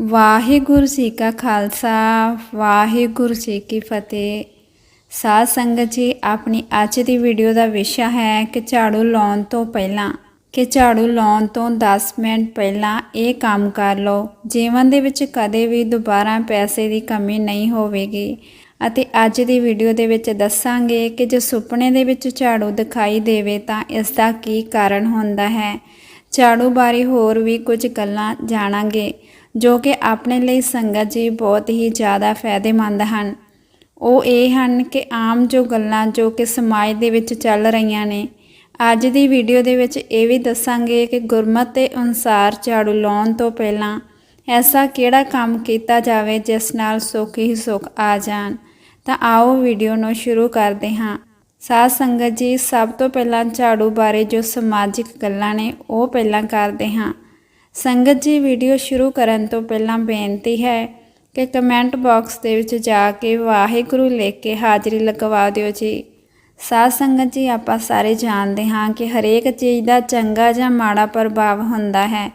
ਵਾਹਿਗੁਰੂ ਜੀ ਕਾ ਖਾਲਸਾ, ਵਾਹਿਗੁਰੂ ਜੀ ਕੀ ਫਤਿਹ। ਸਾਧ ਸੰਗਤ ਜੀ, ਆਪਣੀ ਅੱਜ ਦੀ ਵੀਡੀਓ ਦਾ ਵਿਸ਼ਾ ਹੈ ਕਿ ਝਾੜੂ ਲਾਉਣ ਤੋਂ ਪਹਿਲਾਂ, ਕਿ ਝਾੜੂ ਲਾਉਣ ਤੋਂ 10 ਮਿੰਟ ਪਹਿਲਾਂ ਇਹ ਕੰਮ ਕਰ ਲਓ। ਜੀਵਨ ਦੇ ਵਿੱਚ ਕਦੇ ਵੀ ਦੁਬਾਰਾ ਪੈਸੇ ਦੀ ਕਮੀ ਨਹੀਂ ਹੋਵੇਗੀ। ਅਤੇ ਅੱਜ ਦੀ ਵੀਡੀਓ ਦੇ ਵਿੱਚ ਦੱਸਾਂਗੇ ਕਿ ਜੇ ਸੁਪਨੇ ਦੇ ਵਿੱਚ ਝਾੜੂ ਦਿਖਾਈ ਦੇਵੇ ਤਾਂ ਇਸ ਦਾ ਕੀ ਕਾਰਨ ਹੁੰਦਾ ਹੈ। ਝਾੜੂ ਬਾਰੇ ਹੋਰ ਵੀ ਕੁਝ ਗੱਲਾਂ ਜਾਣਾਂਗੇ। ਜੋ ਕਿ ਆਪਣੇ ਲਈ ਸੰਗਤ ਜੀ ਬਹੁਤ ਹੀ ਜ਼ਿਆਦਾ ਫਾਇਦੇਮੰਦ ਹਨ। ਉਹ ਇਹ ਹਨ ਕਿ ਆਮ ਜੋ ਗੱਲਾਂ ਜੋ ਕਿ ਸਮਾਜ ਦੇ ਵਿੱਚ ਚੱਲ ਰਹੀਆਂ ਨੇ, ਅੱਜ ਦੀ ਵੀਡੀਓ ਦੇ ਵਿੱਚ ਇਹ ਵੀ ਦੱਸਾਂਗੇ ਕਿ ਗੁਰਮਤ ਦੇ ਅਨੁਸਾਰ ਝਾੜੂ ਲਾਉਣ ਤੋਂ ਪਹਿਲਾਂ ਐਸਾ ਕਿਹੜਾ ਕੰਮ ਕੀਤਾ ਜਾਵੇ ਜਿਸ ਨਾਲ ਸੁੱਖ ਹੀ ਸੁੱਖ ਆ ਜਾਣ। ਤਾਂ ਆਓ ਵੀਡੀਓ ਨੂੰ ਸ਼ੁਰੂ ਕਰਦੇ ਹਾਂ। ਸਾਧ ਸੰਗਤ ਜੀ, ਸਭ ਤੋਂ ਪਹਿਲਾਂ ਝਾੜੂ ਬਾਰੇ ਜੋ ਸਮਾਜਿਕ ਗੱਲਾਂ ਨੇ ਉਹ ਪਹਿਲਾਂ ਕਰਦੇ ਹਾਂ। ਸੰਗਤ ਜੀ ਵੀਡੀਓ ਸ਼ੁਰੂ ਕਰਨ ਤੋਂ ਪਹਿਲਾਂ ਬੇਨਤੀ ਹੈ ਕਿ ਕਮੈਂਟ ਬਾਕਸ ਦੇ ਵਿੱਚ ਜਾ ਕੇ ਵਾਹਿਗੁਰੂ ਲਿਖ ਕੇ ਹਾਜ਼ਰੀ ਲਗਵਾ ਦਿਓ ਜੀ। ਸਾਧ ਸੰਗਤ ਜੀ, ਆਪਾਂ ਸਾਰੇ ਜਾਣਦੇ ਹਾਂ ਕਿ ਹਰੇਕ ਚੀਜ਼ ਦਾ ਚੰਗਾ ਜਾਂ ਮਾੜਾ ਪ੍ਰਭਾਵ ਹੁੰਦਾ ਹੈ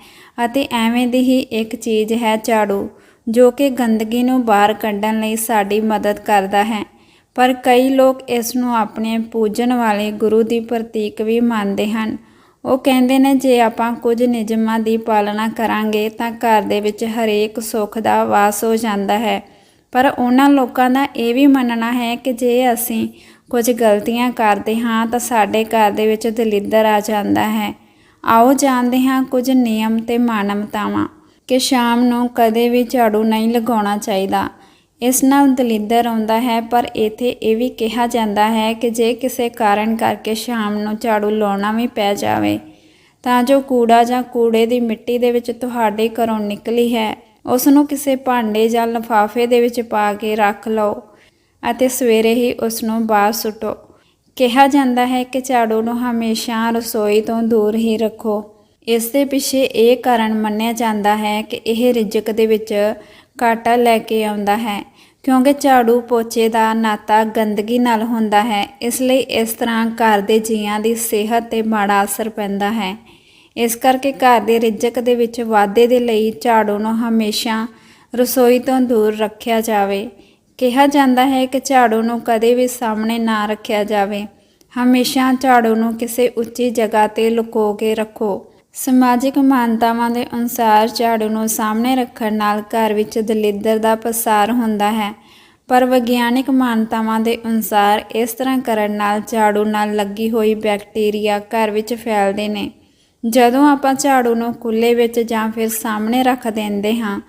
ਅਤੇ ਐਵੇਂ ਦੀ ਹੀ ਇੱਕ ਚੀਜ਼ ਹੈ ਝਾੜੂ, ਜੋ ਕਿ ਗੰਦਗੀ ਨੂੰ ਬਾਹਰ ਕੱਢਣ ਲਈ ਸਾਡੀ ਮਦਦ ਕਰਦਾ ਹੈ। ਪਰ ਕਈ ਲੋਕ ਇਸ ਨੂੰ ਆਪਣੇ ਪੂਜਣ ਵਾਲੇ ਗੁਰੂ ਦੀ ਪ੍ਰਤੀਕ ਵੀ ਮੰਨਦੇ ਹਨ। ਉਹ ਕਹਿੰਦੇ ਨੇ, ਜੇ ਆਪਾਂ ਕੁਝ ਨਿਯਮਾਂ ਦੀ ਪਾਲਣਾ ਕਰਾਂਗੇ ਤਾਂ ਘਰ ਦੇ ਵਿੱਚ ਹਰੇਕ ਸੁੱਖ ਦਾ ਵਾਸ ਹੋ ਜਾਂਦਾ ਹੈ। ਪਰ ਉਹਨਾਂ ਲੋਕਾਂ ਦਾ ਇਹ ਵੀ ਮੰਨਣਾ ਹੈ ਕਿ ਜੇ ਅਸੀਂ ਕੁਝ ਗਲਤੀਆਂ ਕਰਦੇ ਹਾਂ ਤਾਂ ਸਾਡੇ ਘਰ ਦੇ ਵਿੱਚ ਦਲਿੱਦਰ ਆ ਜਾਂਦਾ ਹੈ। ਆਓ ਜਾਣਦੇ ਹਾਂ ਕੁਝ ਨਿਯਮ ਤੇ ਮਾਨਵਤਾਵਾਂ ਕਿ ਸ਼ਾਮ ਨੂੰ ਕਦੇ ਵੀ ਝਾੜੂ ਨਹੀਂ ਲਗਾਉਣਾ ਚਾਹੀਦਾ। ਇਸ ਨਾਲ ਦਲਿੱਦਰ ਆਉਂਦਾ ਹੈ, ਪਰ ਇਥੇ ਇਹ ਵੀ ਕਿਹਾ ਜਾਂਦਾ ਹੈ ਕਿ ਜੇ ਕਿਸੇ ਕਾਰਨ ਕਰਕੇ ਸ਼ਾਮ ਨੂੰ ਝਾੜੂ ਲਾਉਣਾ ਵੀ ਪੈ ਜਾਵੇ, ਤਾਂ ਜੋ ਕੂੜਾ ਜਾਂ ਕੂੜੇ ਦੀ ਮਿੱਟੀ ਦੇ ਵਿੱਚ ਤੁਹਾਡੇ ਘਰੋਂ ਨਿਕਲੀ ਹੈ ਉਸ ਨੂੰ ਕਿਸੇ ਭਾਂਡੇ ਜਾਂ ਲਿਫਾਫੇ ਦੇ ਵਿੱਚ ਪਾ ਕੇ ਰੱਖ ਲਓ ਅਤੇ ਸਵੇਰੇ ਹੀ ਉਸ ਨੂੰ ਬਾਹਰ ਸੁੱਟੋ। ਕਿਹਾ ਜਾਂਦਾ ਹੈ ਕਿ ਝਾੜੂ ਨੂੰ ਹਮੇਸ਼ਾ ਰਸੋਈ ਤੋਂ ਦੂਰ ਹੀ ਰੱਖੋ। ਇਸ ਦੇ ਪਿੱਛੇ ਇਹ ਕਾਰਨ ਮੰਨਿਆ ਜਾਂਦਾ ਹੈ ਕਿ ਇਹ ਰਿਜਕ ਦੇ ਵਿੱਚ ਘਾਟਾ ਲੈ ਕੇ ਆਉਂਦਾ ਹੈ, ਕਿਉਂਕਿ ਝਾੜੂ ਪੋਚੇ ਦਾ ਨਾਤਾ ਗੰਦਗੀ ਨਾਲ ਹੁੰਦਾ ਹੈ, ਇਸ ਲਈ ਇਸ ਤਰ੍ਹਾਂ ਘਰ ਦੇ ਜੀਆਂ ਦੀ ਸਿਹਤ ਤੇ ਮਾੜਾ ਅਸਰ ਪੈਂਦਾ ਹੈ। ਇਸ ਕਰਕੇ ਘਰ ਦੇ ਰਿਜਕ ਦੇ ਵਿੱਚ ਵਾਧੇ ਦੇ ਲਈ ਝਾੜੂ ਨੂੰ ਹਮੇਸ਼ਾ ਰਸੋਈ ਤੋਂ ਦੂਰ ਰੱਖਿਆ ਜਾਵੇ। ਕਿਹਾ ਜਾਂਦਾ ਹੈ ਕਿ ਝਾੜੂ ਨੂੰ ਕਦੇ ਵੀ ਸਾਹਮਣੇ ਨਾ ਰੱਖਿਆ ਜਾਵੇ। ਹਮੇਸ਼ਾ ਝਾੜੂ ਨੂੰ ਕਿਸੇ ਉੱਚੀ ਜਗ੍ਹਾ ਤੇ ਲੁਕੋ ਕੇ ਰੱਖੋ। ਸਮਾਜਿਕ ਮਾਨਤਾਵਾਂ ਦੇ ਅਨੁਸਾਰ ਝਾੜੂ ਨੂੰ ਸਾਹਮਣੇ ਰੱਖਣ ਨਾਲ ਘਰ ਵਿੱਚ ਦਲਿੱਦਰ ਦਾ ਪਸਾਰ ਹੁੰਦਾ ਹੈ। ਪਰ ਵਿਗਿਆਨਕ ਮਾਨਤਾਵਾਂ ਦੇ ਅਨੁਸਾਰ ਇਸ ਤਰ੍ਹਾਂ ਕਰਨ ਨਾਲ ਝਾੜੂ ਨਾਲ ਲੱਗੀ ਹੋਈ ਬੈਕਟੀਰੀਆ ਘਰ ਵਿੱਚ ਫੈਲਦੇ ਨੇ। ਜਦੋਂ ਆਪਾਂ ਝਾੜੂ ਨੂੰ ਕੁੱਲੇ ਵਿੱਚ ਜਾਂ ਫਿਰ ਸਾਹਮਣੇ ਰੱਖ ਦਿੰਦੇ ਹਾਂ,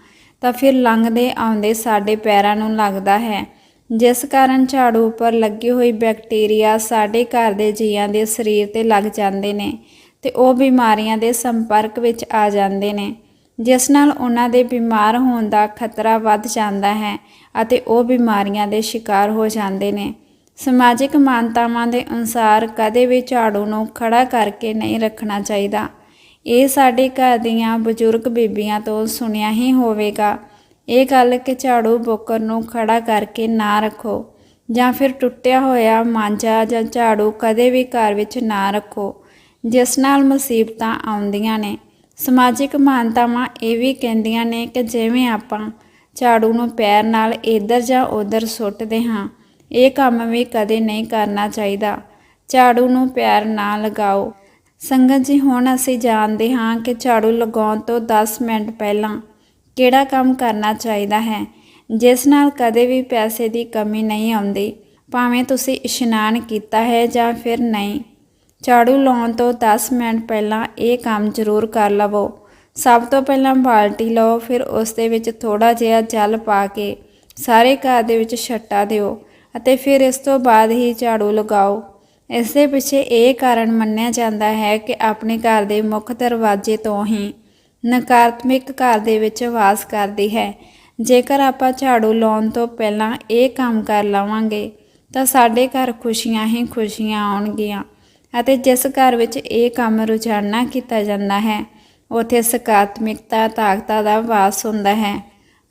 ਤਾਂ ਫਿਰ ਲੰਘਦੇ ਆਉਂਦੇ ਸਾਡੇ ਪੈਰਾਂ ਨੂੰ ਲੱਗਦਾ ਹੈ। ਜਿਸ ਕਾਰਨ ਝਾੜੂ ਉੱਪਰ ਲੱਗੀ ਹੋਈ ਬੈਕਟੀਰੀਆ ਸਾਡੇ ਘਰ ਦੇ ਜੀਆਂ ਦੇ ਸਰੀਰ ਤੇ ਲੱਗ ਜਾਂਦੇ ਨੇ। ਤੇ ਉਹ ਬਿਮਾਰੀਆਂ ਦੇ ਸੰਪਰਕ ਵਿੱਚ ਆ ਜਾਂਦੇ ਨੇ। ਜਿਸ ਨਾਲ ਉਹਨਾਂ ਦੇ ਬਿਮਾਰ ਹੋਣ ਦਾ ਖਤਰਾ ਵੱਧ ਜਾਂਦਾ ਹੈ ਅਤੇ ਉਹ ਬਿਮਾਰੀਆਂ ਦੇ ਸ਼ਿਕਾਰ ਹੋ ਜਾਂਦੇ ਨੇ। ਸਮਾਜਿਕ ਮਾਨਤਾਵਾਂ ਦੇ ਅਨੁਸਾਰ ਕਦੇ ਵੀ ਝਾੜੂ ਨੂੰ ਖੜਾ ਕਰਕੇ ਨਹੀਂ ਰੱਖਣਾ ਚਾਹੀਦਾ। ਇਹ ਸਾਡੇ ਘਰ ਦੀਆਂ ਬਜ਼ੁਰਗ ਬੀਬੀਆਂ ਤੋਂ ਸੁਣਿਆ ਹੀ ਹੋਵੇਗਾ। ਇਹ ਗੱਲ ਕਿ ਝਾੜੂ ਬੋਕਰ ਨੂੰ ਖੜਾ ਕਰਕੇ ਨਾ ਰੱਖੋ ਜਾਂ ਫਿਰ ਟੁੱਟਿਆ ਹੋਇਆ ਮਾਂਜਾ ਜਾਂ ਝਾੜੂ ਕਦੇ ਵੀ ਘਰ ਵਿੱਚ ਨਾ ਰੱਖੋ। ਜਿਸ ਨਾਲ ਮੁਸੀਬਤਾਂ ਆਉਂਦੀਆਂ ਨੇ। ਸਮਾਜਿਕ ਮਾਨਤਾਵਾਂ ਇਹ ਵੀ ਕਹਿੰਦੀਆਂ ਨੇ ਕਿ ਜਿਵੇਂ ਆਪਾਂ ਝਾੜੂ ਨੂੰ ਪੈਰ ਨਾਲ ਇੱਧਰ ਜਾਂ ਉੱਧਰ ਸੁੱਟਦੇ ਹਾਂ, ਇਹ ਕੰਮ ਵੀ ਕਦੇ ਨਹੀਂ ਕਰਨਾ ਚਾਹੀਦਾ। ਝਾੜੂ ਨੂੰ ਪੈਰ ਨਾ ਲਗਾਓ। ਸੰਗਤ ਜੀ, ਹੁਣ ਅਸੀਂ ਜਾਣਦੇ ਹਾਂ ਕਿ ਝਾੜੂ ਲਗਾਉਣ ਤੋਂ 10 ਮਿੰਟ ਪਹਿਲਾਂ ਕਿਹੜਾ ਕੰਮ ਕਰਨਾ ਚਾਹੀਦਾ ਹੈ, ਜਿਸ ਨਾਲ ਕਦੇ ਵੀ ਪੈਸੇ ਦੀ ਕਮੀ ਨਹੀਂ ਆਉਂਦੀ। ਭਾਵੇਂ ਤੁਸੀਂ ਇਸ਼ਨਾਨ ਕੀਤਾ ਹੈ ਜਾਂ ਫਿਰ ਨਹੀਂ। ਝਾੜੂ ਲਾਉਣ ਤੋਂ 10 ਮਿੰਟ ਪਹਿਲਾਂ ਇਹ ਕੰਮ ਜ਼ਰੂਰ ਕਰ ਲਵੋ। ਸਭ ਤੋਂ ਪਹਿਲਾਂ ਬਾਲਟੀ ਲਓ, ਫਿਰ ਉਸ ਦੇ ਵਿੱਚ ਥੋੜਾ ਜਿਹਾ ਜਲ ਪਾ ਕੇ ਸਾਰੇ ਘਰ ਦੇ ਵਿੱਚ ਛੱਟਾ ਦਿਓ ਅਤੇ ਫਿਰ ਇਸ ਤੋਂ ਬਾਅਦ ਹੀ ਝਾੜੂ ਲਗਾਓ। ਇਸ ਦੇ ਪਿੱਛੇ ਇਹ ਕਾਰਨ ਮੰਨਿਆ ਜਾਂਦਾ ਹੈ ਕਿ ਆਪਣੇ ਘਰ ਦੇ ਮੁੱਖ ਦਰਵਾਜ਼ੇ ਤੋਂ ਹੀ ਨਕਾਰਾਤਮਕ ਘਰ ਦੇ ਵਿੱਚ ਵਾਸ ਕਰਦੀ ਹੈ। ਜੇਕਰ ਆਪਾਂ ਝਾੜੂ ਲਾਉਣ ਤੋਂ ਪਹਿਲਾਂ ਇਹ ਕੰਮ ਕਰ ਲਵਾਂਗੇ, ਤਾਂ ਸਾਡੇ ਘਰ ਖੁਸ਼ੀਆਂ ਹੀ ਖੁਸ਼ੀਆਂ ਆਉਣਗੀਆਂ। ਅਤੇ ਜਿਸ ਘਰ ਵਿੱਚ ਇਹ ਕੰਮ ਰੋਜ਼ਾਨਾ ਕੀਤਾ ਜਾਂਦਾ ਹੈ, ਉਥੇ ਸਕਾਰਾਤਮਕਤਾ, ਤਾਕਤਾਂ ਦਾ ਵਾਸ ਹੁੰਦਾ ਹੈ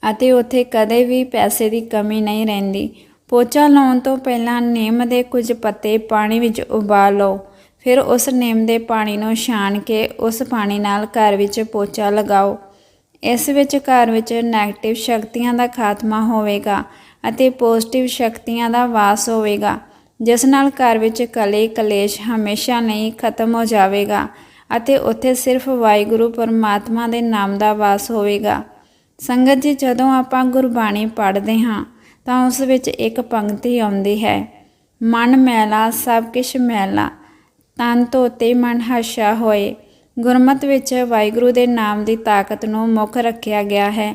ਅਤੇ ਉਥੇ ਕਦੇ ਵੀ ਪੈਸੇ ਦੀ ਕਮੀ ਨਹੀਂ ਰਹਿੰਦੀ। ਪੋਚਾ ਲਾਉਣ ਤੋਂ ਪਹਿਲਾਂ ਨਿੰਮ ਦੇ ਕੁਝ ਪੱਤੇ ਪਾਣੀ ਵਿੱਚ ਉਬਾਲ ਲਓ। ਫਿਰ ਉਸ ਨਿੰਮ ਦੇ ਪਾਣੀ ਨੂੰ ਛਾਣ ਕੇ ਉਸ ਪਾਣੀ ਨਾਲ ਘਰ ਵਿੱਚ ਪੋਚਾ ਲਗਾਓ। ਇਸ ਵਿੱਚ ਘਰ ਵਿੱਚ 네ਗੇਟਿਵ ਸ਼ਕਤੀਆਂ ਦਾ ਖਾਤਮਾ ਹੋਵੇਗਾ ਅਤੇ ਪੋਜ਼ਿਟਿਵ ਸ਼ਕਤੀਆਂ ਦਾ ਵਾਸ ਹੋਵੇਗਾ। ਜਿਸ ਨਾਲ ਘਰ ਵਿੱਚ ਕਲੇ ਕਲੇਸ਼ ਹਮੇਸ਼ਾ ਨਹੀਂ ਖਤਮ ਹੋ ਜਾਵੇਗਾ ਅਤੇ ਉੱਥੇ ਸਿਰਫ ਵਾਹਿਗੁਰੂ ਪਰਮਾਤਮਾ ਦੇ ਨਾਮ ਦਾ ਵਾਸ ਹੋਵੇਗਾ। ਸੰਗਤ ਜੀ, ਜਦੋਂ ਆਪਾਂ ਗੁਰਬਾਣੀ ਪੜ੍ਹਦੇ ਹਾਂ, ਤਾਂ ਉਸ ਵਿੱਚ ਇੱਕ ਪੰਕਤੀ ਆਉਂਦੀ ਹੈ। ਮਨ ਮੈਲਾ, ਸਭ ਕਿਛ ਮੈਲਾ, ਤਨ ਧੋਤੇ ਮਨ ਹਰਸ਼ਾ ਹੋਏ। ਗੁਰਮਤ ਵਿੱਚ ਵਾਹਿਗੁਰੂ ਦੇ ਨਾਮ ਦੀ ਤਾਕਤ ਨੂੰ ਮੁੱਖ ਰੱਖਿਆ ਗਿਆ ਹੈ।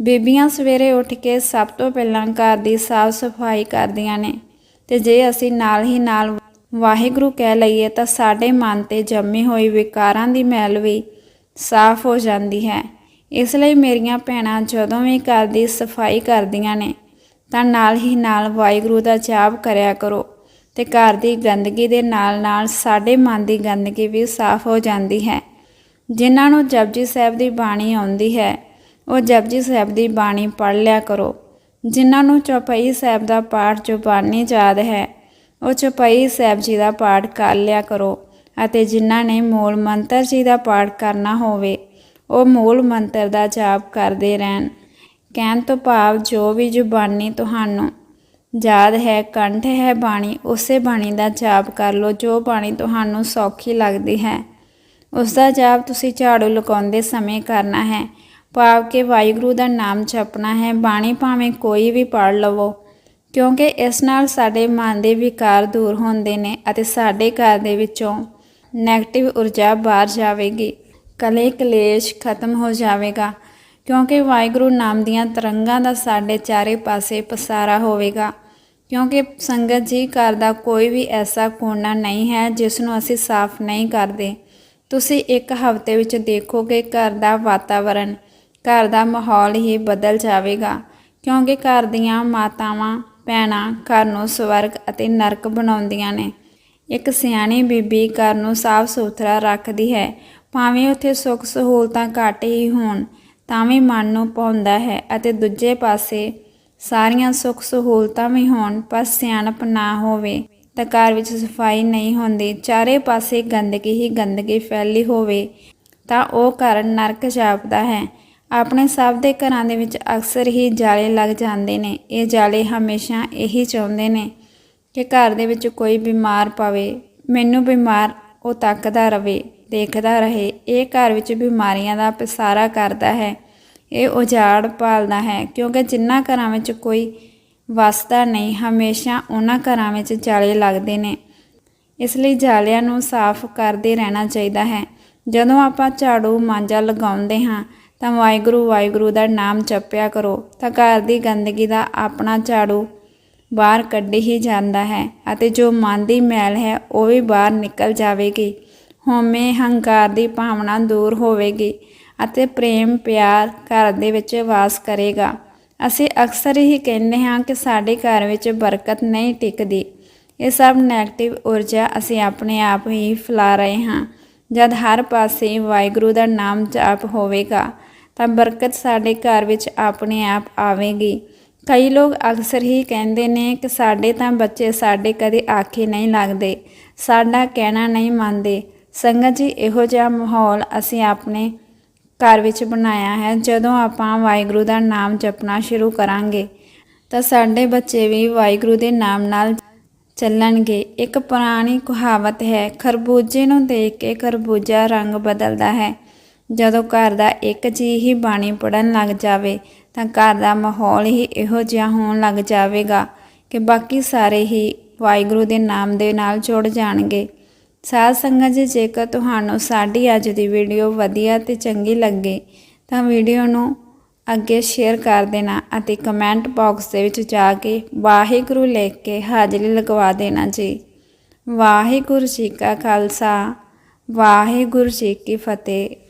ਬੀਬੀਆਂ ਸਵੇਰੇ ਉੱਠ ਕੇ ਸਭ ਤੋਂ ਪਹਿਲਾਂ ਘਰ ਦੀ ਸਾਫ਼ ਸਫ਼ਾਈ ਕਰਦੀਆਂ ਨੇ। ਤੇ ਜੇ ਅਸੀਂ ਨਾਲ ਹੀ ਨਾਲ ਵਾਹਿਗੁਰੂ ਕਹਿ ਲਈਏ ਤਾਂ ਸਾਡੇ ਮਨ ਤੇ ਜੰਮੀ ਹੋਈ ਵਿਕਾਰਾਂ ਦੀ ਮੈਲ ਵੀ ਸਾਫ਼ ਹੋ ਜਾਂਦੀ ਹੈ। ਇਸ ਲਈ ਮੇਰੀਆਂ ਭੈਣਾਂ ਜਦੋਂ ਵੀ ਘਰ ਦੀ ਸਫ਼ਾਈ ਕਰਦੀਆਂ ਨੇ, ਤਾਂ ਨਾਲ ਹੀ ਨਾਲ ਵਾਹਿਗੁਰੂ ਦਾ ਜਾਪ ਕਰਿਆ ਕਰੋ ਤੇ ਘਰ ਦੀ ਗੰਦਗੀ ਦੇ ਨਾਲ ਨਾਲ ਸਾਡੇ ਮਨ ਦੀ ਗੰਦਗੀ ਵੀ ਸਾਫ਼ ਹੋ ਜਾਂਦੀ ਹੈ। ਜਿਨ੍ਹਾਂ ਨੂੰ ਜਪਜੀ ਸਾਹਿਬ ਦੀ ਬਾਣੀ ਆਉਂਦੀ ਹੈ, ਉਹ ਜਪਜੀ ਸਾਹਿਬ ਦੀ ਬਾਣੀ ਪੜ੍ਹ ਲਿਆ ਕਰੋ। ਜਿਨ੍ਹਾਂ ਨੂੰ ਚੌਪਈ ਸਾਹਿਬ ਦਾ ਪਾਠ ਜ਼ੁਬਾਨੀ ਯਾਦ ਹੈ, ਉਹ ਚੌਪਈ ਸਾਹਿਬ ਜੀ ਦਾ ਪਾਠ ਕਰ ਲਿਆ ਕਰੋ ਅਤੇ ਜਿਨ੍ਹਾਂ ਨੇ ਮੂਲ ਮੰਤਰ ਜੀ ਦਾ ਪਾਠ ਕਰਨਾ ਹੋਵੇ, ਉਹ ਮੂਲ ਮੰਤਰ ਦਾ ਜਾਪ ਕਰਦੇ ਰਹਿਣ। ਕਹਿਣ ਤੋਂ ਭਾਵ ਜੋ ਵੀ ਜ਼ੁਬਾਨੀ ਤੁਹਾਨੂੰ ਯਾਦ ਹੈ, ਕੰਠ ਹੈ ਬਾਣੀ, ਉਸੇ ਬਾਣੀ ਦਾ ਜਾਪ ਕਰ ਲਓ, ਜੋ ਬਾਣੀ ਤੁਹਾਨੂੰ ਸੌਖੀ ਲੱਗਦੀ ਹੈ। ਉਸ ਦਾ ਜਾਪ ਤੁਸੀਂ ਝਾੜੂ ਲਗਾਉਂਦੇ ਸਮੇਂ ਕਰਨਾ ਹੈ। ਭਾਵ ਕਿ ਵਾਹਿਗੁਰੂ ਦਾ ਨਾਮ ਜਪਣਾ ਹੈ, ਬਾਣੀ ਭਾਵੇਂ ਕੋਈ ਵੀ ਪੜ ਲਵੋ, ਕਿਉਂਕਿ ਇਸ ਨਾਲ ਸਾਡੇ ਮਨ ਦੇ ਵਿਕਾਰ ਦੂਰ ਹੁੰਦੇ ਨੇ ਅਤੇ ਸਾਡੇ ਘਰ ਦੇ ਵਿੱਚੋਂ 네ਗੇਟਿਵ ਊਰਜਾ ਬਾਹਰ ਜਾਵੇਗੀ, ਕਲੇ ਕਲੇਸ਼ ਖਤਮ ਹੋ ਜਾਵੇਗਾ, ਕਿਉਂਕਿ ਵਾਹਿਗੁਰੂ ਨਾਮ ਦੀਆਂ ਤਰੰਗਾਂ ਦਾ ਸਾਡੇ ਚਾਰੇ ਪਾਸੇ ਪਸਾਰਾ ਹੋਵੇਗਾ, ਕਿਉਂਕਿ ਸੰਗਤ ਜੀ ਘਰ ਦਾ ਕੋਈ ਵੀ ਐਸਾ ਕੋਨਾ ਨਹੀਂ ਹੈ ਜਿਸ ਨੂੰ ਅਸੀਂ ਸਾਫ਼ ਨਹੀਂ ਕਰਦੇ। ਤੁਸੀਂ ਇੱਕ ਹਫ਼ਤੇ ਵਿੱਚ ਦੇਖੋਗੇ ਘਰ ਦਾ ਵਾਤਾਵਰਣ ਘਰ ਦਾ ਮਾਹੌਲ ਹੀ ਬਦਲ ਜਾਵੇਗਾ, ਕਿਉਂਕਿ ਘਰ ਦੀਆਂ ਮਾਤਾਵਾਂ ਭੈਣਾਂ ਘਰ ਨੂੰ ਸਵਰਗ ਅਤੇ ਨਰਕ ਬਣਾਉਂਦੀਆਂ ਨੇ। ਇੱਕ ਸਿਆਣੀ ਬੀਬੀ ਘਰ ਨੂੰ ਸਾਫ਼ ਸੁਥਰਾ ਰੱਖਦੀ ਹੈ, ਭਾਵੇਂ ਉੱਥੇ ਸੁੱਖ ਸਹੂਲਤਾਂ ਘੱਟ ਹੀ ਹੋਣ, ਤਾਂ ਵੀ ਮਨ ਨੂੰ ਪਾਉਂਦਾ ਹੈ ਅਤੇ ਦੂਜੇ ਪਾਸੇ ਸਾਰੀਆਂ ਸੁੱਖ ਸਹੂਲਤਾਂ ਵੀ ਹੋਣ, ਪਰ ਸਿਆਣਪ ਨਾ ਹੋਵੇ। ਤਾਂ ਘਰ ਵਿੱਚ ਸਫ਼ਾਈ ਨਹੀਂ ਹੁੰਦੀ, ਚਾਰੇ ਪਾਸੇ ਗੰਦਗੀ ਹੀ ਗੰਦਗੀ ਫੈਲੀ ਹੋਵੇ, ਤਾਂ ਉਹ ਘਰ ਨਰਕ ਜਾਪਦਾ ਹੈ। ਆਪਣੇ ਸਭ ਦੇ ਘਰਾਂ ਦੇ ਵਿੱਚ ਅਕਸਰ ਹੀ ਜਾਲੇ ਲੱਗ ਜਾਂਦੇ ਨੇ। ਇਹ ਜਾਲੇ ਹਮੇਸ਼ਾ ਇਹੀ ਚਾਹੁੰਦੇ ਨੇ ਕਿ ਘਰ ਦੇ ਵਿੱਚ ਕੋਈ ਬਿਮਾਰ ਪਵੇ, ਮੈਨੂੰ ਬਿਮਾਰ ਉਹ ਤੱਕਦਾ ਰਵੇ, ਦੇਖਦਾ ਰਹੇ। ਇਹ ਘਰ ਵਿੱਚ ਬਿਮਾਰੀਆਂ ਦਾ ਪਸਾਰਾ ਕਰਦਾ ਹੈ। ਇਹ ਉਜਾੜ ਪਾਲਦਾ ਹੈ, ਕਿਉਂਕਿ ਜਿੰਨਾ ਘਰਾਂ ਵਿੱਚ ਕੋਈ ਵਸਦਾ ਨਹੀਂ, ਹਮੇਸ਼ਾ ਉਹਨਾਂ ਘਰਾਂ ਵਿੱਚ ਜਾਲੇ ਲੱਗਦੇ ਨੇ। ਇਸ ਲਈ ਜਾਲਿਆਂ ਨੂੰ ਸਾਫ਼ ਕਰਦੇ ਰਹਿਣਾ ਚਾਹੀਦਾ ਹੈ। ਜਦੋਂ ਆਪਾਂ ਝਾੜੂ ਮਾਂਜਾ ਲਗਾਉਂਦੇ ਹਾਂ ਤਾਂ ਵਾਹਿਗੁਰੂ ਵਾਹਿਗੁਰੂ ਦਾ ਨਾਮ ਜਪਿਆ ਕਰੋ। ਤਾਂ ਘਰ ਦੀ ਗੰਦਗੀ ਦਾ ਆਪਣਾ ਝਾੜੂ ਬਾਹਰ ਕੱਢ ਹੀ ਜਾਂਦਾ ਹੈ ਅਤੇ ਜੋ ਮਨ ਦੀ ਮੈਲ ਹੈ, ਉਹ ਵੀ ਬਾਹਰ ਨਿਕਲ ਜਾਵੇਗੀ। ਹਉਮੈ ਹੰਕਾਰ ਦੀ ਭਾਵਨਾ ਦੂਰ ਹੋਵੇਗੀ ਅਤੇ ਪ੍ਰੇਮ, ਪਿਆਰ ਘਰ ਦੇ ਵਿੱਚ ਵਾਸ ਕਰੇਗਾ। ਅਸੀਂ ਅਕਸਰ ਹੀ ਕਹਿੰਦੇ ਹਾਂ ਕਿ ਸਾਡੇ ਘਰ ਵਿੱਚ ਬਰਕਤ ਨਹੀਂ ਟਿਕਦੀ। ਇਹ ਸਭ ਨੈਗੇਟਿਵ ਊਰਜਾ ਅਸੀਂ ਆਪਣੇ ਆਪ ਹੀ ਫੈਲਾ ਰਹੇ ਹਾਂ। ਜਦ ਹਰ ਪਾਸੇ ਵਾਹਿਗੁਰੂ ਦਾ ਨਾਮ ਜਾਪ ਹੋਵੇਗਾ ਤਾਂ ਬਰਕਤ ਸਾਡੇ ਘਰ ਵਿੱਚ ਆਪਣੇ ਆਪ ਆਵੇਗੀ। ਕਈ ਲੋਕ ਅਕਸਰ ਹੀ ਕਹਿੰਦੇ ਨੇ ਕਿ ਸਾਡੇ ਤਾਂ ਬੱਚੇ ਸਾਡੇ ਕਦੇ ਆਖੇ ਨਹੀਂ ਲੱਗਦੇ, ਸਾਡਾ ਕਹਿਣਾ ਨਹੀਂ ਮੰਨਦੇ। ਸੰਗਤ ਜੀ, ਇਹੋ ਜਿਹਾ ਮਾਹੌਲ ਅਸੀਂ ਆਪਣੇ ਘਰ ਵਿੱਚ ਬਣਾਇਆ ਹੈ, ਜਦੋਂ ਆਪਾਂ ਵਾਹਿਗੁਰੂ ਦਾ ਨਾਮ ਜਪਣਾ ਸ਼ੁਰੂ ਕਰਾਂਗੇ, ਤਾਂ ਸਾਡੇ ਬੱਚੇ ਵੀ ਵਾਹਿਗੁਰੂ ਦੇ ਨਾਮ ਨਾਲ ਚੱਲਣਗੇ। ਇੱਕ ਪੁਰਾਣੀ ਕਹਾਵਤ ਹੈ, ਖਰਬੂਜੇ ਨੂੰ ਦੇਖ ਕੇ ਖਰਬੂਜਾ ਰੰਗ ਬਦਲਦਾ ਹੈ। ਜਦੋਂ ਘਰ ਦਾ ਇੱਕ ਜੀ ਹੀ ਬਾਣੀ ਪੜਨ ਲੱਗ ਜਾਵੇ, ਤਾਂ ਘਰ ਦਾ ਮਾਹੌਲ ਹੀ ਇਹੋ ਜਿਹਾ ਹੋਣ ਲੱਗ ਜਾਵੇਗਾ ਕਿ ਬਾਕੀ ਸਾਰੇ ਹੀ ਵਾਹਿਗੁਰੂ ਦੇ ਨਾਮ ਦੇ ਨਾਲ ਜੁੜ ਜਾਣਗੇ। ਸਾਧ ਸੰਗਤ ਜੀ, ਜੇਕਰ ਤੁਹਾਨੂੰ ਸਾਡੀ ਅੱਜ ਦੀ ਵੀਡੀਓ ਵਧੀਆ ਤੇ ਚੰਗੀ ਲੱਗੇ, ਤਾਂ ਵੀਡੀਓ ਨੂੰ ਅੱਗੇ ਸ਼ੇਅਰ ਕਰ ਦੇਣਾ ਅਤੇ ਕਮੈਂਟ ਬਾਕਸ ਦੇ ਵਿੱਚ ਜਾ ਕੇ ਵਾਹਿਗੁਰੂ ਲਿਖ ਕੇ ਹਾਜ਼ਰੀ ਲਗਵਾ ਦੇਣਾ ਜੀ। ਵਾਹਿਗੁਰੂ ਜੀ ਕਾ ਖਾਲਸਾ, ਵਾਹਿਗੁਰੂ ਜੀ ਕੀ ਫਤਿਹ।